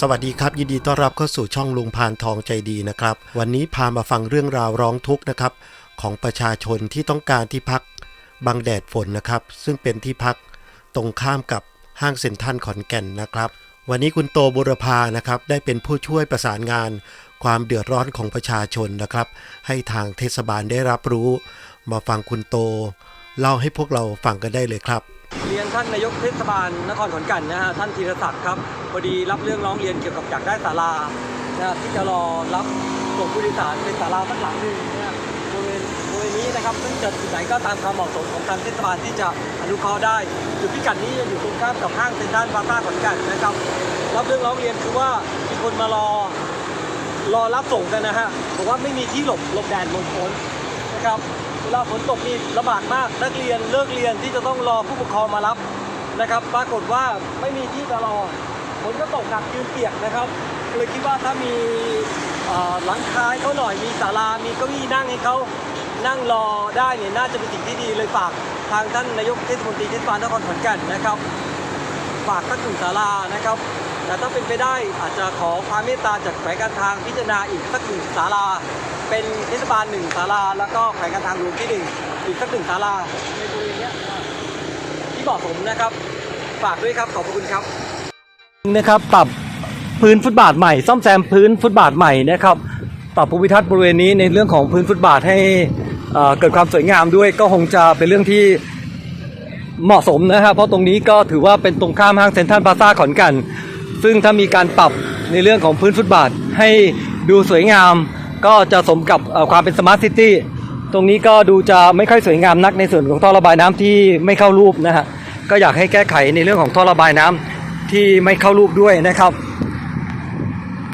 สวัสดีครับยินดีต้อนรับเข้าสู่ช่องลุงพานทองใจดีนะครับ วันนี้พามาฟังเรื่องราวร้องทุกข์นะครับ ของประชาชนที่ต้องการที่พักบังแดดฝนนะครับ ซึ่งเป็นที่พักตรงข้ามกับห้างเซ็นทรัลขอนแก่นนะครับ วันนี้คุณโตบุรพานะครับได้เป็นผู้ช่วยประสานงาน ความเดือดร้อนของประชาชนนะครับ ให้ทางเทศบาลได้รับรู้ มาฟังคุณโต เล่าให้พวกเราฟังกันได้เลยครับ เรียนท่านนายกเทศบาลนครขอนแก่นนะฮะท่านธีรศักดิ์ครับพอดีรับเรื่องร้องเรียนเกี่ยวกับอยากได้ศาลานะที่จะรอรับส่งผู้โดยสารเป็นศาลาสักหลังหนึ่งนะฮะบริเวณบริเวณนี้นะครับซึ่งจะจุดไหนก็ตามความเหมาะสมของทางเทศบาลที่จะอนุเคราะห์ได้จุดพิกัดนี้จะอยู่ตรงข้ามกับห้างเซ็นทรัลพลาซ่าขอนแก่นนะครับรับเรื่องร้องเรียนคือว่ามีคนมารอรอรับส่งกันนะฮะบอกว่าไม่มีที่หลบหลบแดดหลบฝนนะครับ ลาฝนตกนี่ลำบากมาก นักเรียนเลิกเรียนที่จะต้องรอผู้ปกครองมารับนะครับ ปรากฏว่าไม่มีที่จะรอฝนก็ตกหนักยืนเปียกนะครับเลยคิดว่าถ้ามีหลังคาให้เขาหน่อยมีศาลามีเก้าอี้นั่งให้เขานั่งรอได้เนี่ยน่าจะเป็นสิ่งที่ดีเลยฝากทางท่านนายกเทศมนตรีเทศบาลนครขอนแก่นนะครับ ฝากสักหนึ่งศาลานะครับแต่ถ้าเป็นไปได้อาจจะขอความเมตตาจากแขวงการทางพิจารณาอีกสักหนึ่งศาลา เป็นเทศบาลหนึ่งศาลา แล้วก็แขวงการทางหลวงที่หนึ่งอีกสักหนึ่งศาลาในบริเวณนี้ที่เหมาะสมนะครับ ฝากด้วยครับขอบพระคุณครับนะครับปรับพื้นฟุตบาทใหม่ ซ่อมแซมพื้นฟุตบาทใหม่นะครับ ปรับภูมิทัศน์บริเวณนี้ในเรื่องของพื้นฟุตบาทให้เอ่อเกิดความสวยงามด้วยก็คงจะเป็นเรื่องที่เหมาะสมนะครับเพราะตรงนี้ก็ถือว่าเป็นตรงข้ามห้างเซ็นทรัลพลาซ่าขอนแก่นซึ่งถ้ามีการปรับในเรื่องของพื้นฟุตบาทให้ดูสวยงาม ก็จะสมกับความเป็นสมาร์ทซิตี้ตรงนี้ก็ดูจะไม่ค่อยสวยงามนักในส่วนของท่อระบายน้ำที่ไม่เข้ารูปนะฮะก็อยากให้แก้ไขในเรื่องของท่อระบายน้ำที่ไม่เข้ารูปด้วยนะครับ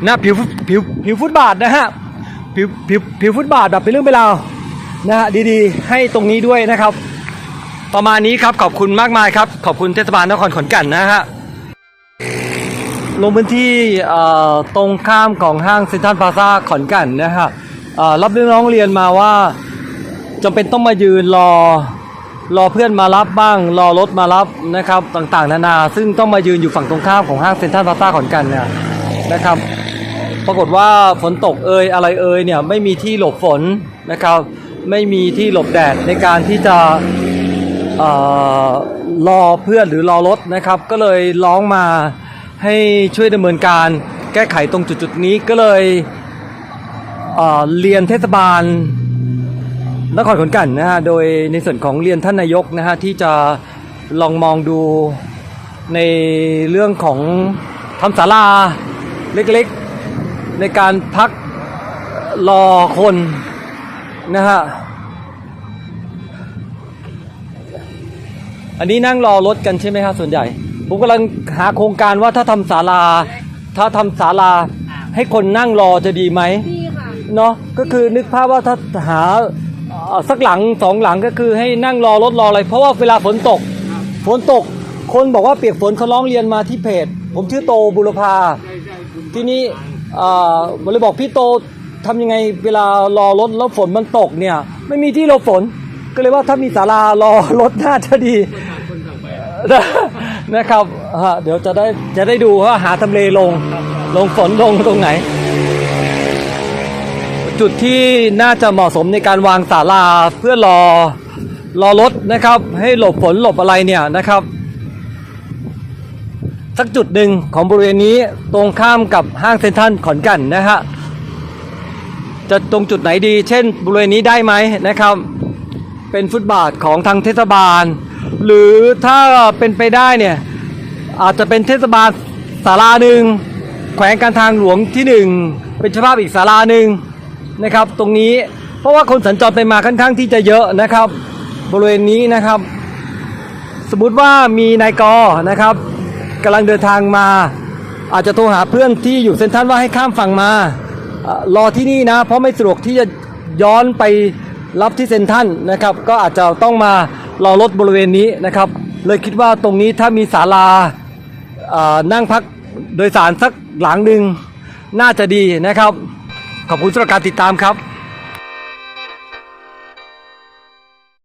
หน้าผิวผิวผิวฟุตบาทนะฮะผิวผิวผิวฟุตบาทแบบเป็นเรื่องเป็นราวนะฮะดีๆ ให้ตรงนี้ด้วยนะครับ ประมาณนี้ครับขอบคุณมากมายครับ ขอบคุณเทศบาลนครขอนแก่นนะฮะ ลงพื้นที่ตรงข้ามของห้างเซ็นทรัลพลาซาขอนแก่นนะฮะรับเรื่องร้องเรียนมาว่าจำเป็นต้องมายืนรอรอเพื่อนมารับบ้าง รอรถมารับนะครับต่างๆ นานา ซึ่งต้องมายืนอยู่ฝั่งตรงข้ามของห้างเซ็นทรัลพลาซาขอนแก่นเนี่ยนะครับ ปรากฏว่าฝนตกเอยอะไรเอยเนี่ยไม่มีที่หลบฝนนะครับ ไม่มีที่หลบแดดในการที่จะเอ่อรอเพื่อนหรือรอรถนะครับ ก็เลยร้องมา ให้ช่วยดำเนินการแก้ไขตรงจุดๆนี้ก็เลยเเรียนเทศบาลนครขอนแก่นนะฮะโดยในส่วนของเรียนท่านนายกนะฮะที่จะลองมองดูในเรื่องของทำศาลาเล็กๆ ในการพักรอคนนะฮะ อันนี้นั่งรอรถกันใช่ไหมครับส่วนใหญ่ ผมกำลังหาโครงการว่าถ้าทำศาลา ถ้าทำศาลาให้คนนั่งรอจะดีไหมดีค่ะ เนาะก็คือนึกภาพว่าถ้าหาเอ่อสักหลังสองหลังก็คือให้นั่งรอรถรออะไรเพราะว่าเวลาฝนตก ฝนตก คนบอกว่าเปียกฝนเขาร้องเรียนมาที่เพจ ผมชื่อโตบุรพา ที่นี่เอ่อผมเลยบอกพี่โตทำยังไงเวลารอรถแล้วฝนมันตกเนี่ย ไม่มีที่หลบฝนก็เลยว่าถ้ามีศาลารอรถน่าจะดีนะ นะครับฮะเดี๋ยวจะได้จะได้ดูว่าหาทำเลลง ลงฝนลงตรงไหน จุดที่น่าจะเหมาะสมในการวางศาลาเพื่อรอรอรถนะครับ ให้หลบฝนหลบอะไรเนี่ยนะครับ สักจุดหนึ่งของบริเวณนี้ตรงข้ามกับห้างเซ็นทรัลขอนแก่นนะฮะจะตรงจุดไหนดี เช่นบริเวณนี้ได้ไหมนะครับ เป็นฟุตบาทของทางเทศบาล หรือถ้าเป็นไปได้เนี่ย อาจจะเป็นเทศบาลศาลาหนึ่งแขวงการทางหลวงที่หนึ่งเป็นเจ้าภาพอีกศาลาหนึ่งนะครับ ตรงนี้เพราะว่าคนสัญจรไปมาค่อนข้างที่จะเยอะนะครับ บริเวณนี้นะครับ สมมุติว่ามีนายกนะครับกำลังเดินทางมา อาจจะโทรหาเพื่อนที่อยู่เซ็นทรัลว่าให้ข้ามฝั่งมารอที่นี่นะ เพราะไม่สะดวกที่จะย้อนไปรับที่เซ็นทรัลนะครับ ก็อาจจะต้องมา รอรถบริเวณนี้นะครับ เลยคิดว่าตรงนี้ถ้ามีศาลานั่งพักโดยสารสักหลังหนึ่งน่าจะดีนะครับ ขอบคุณสำหรับการติดตามครับ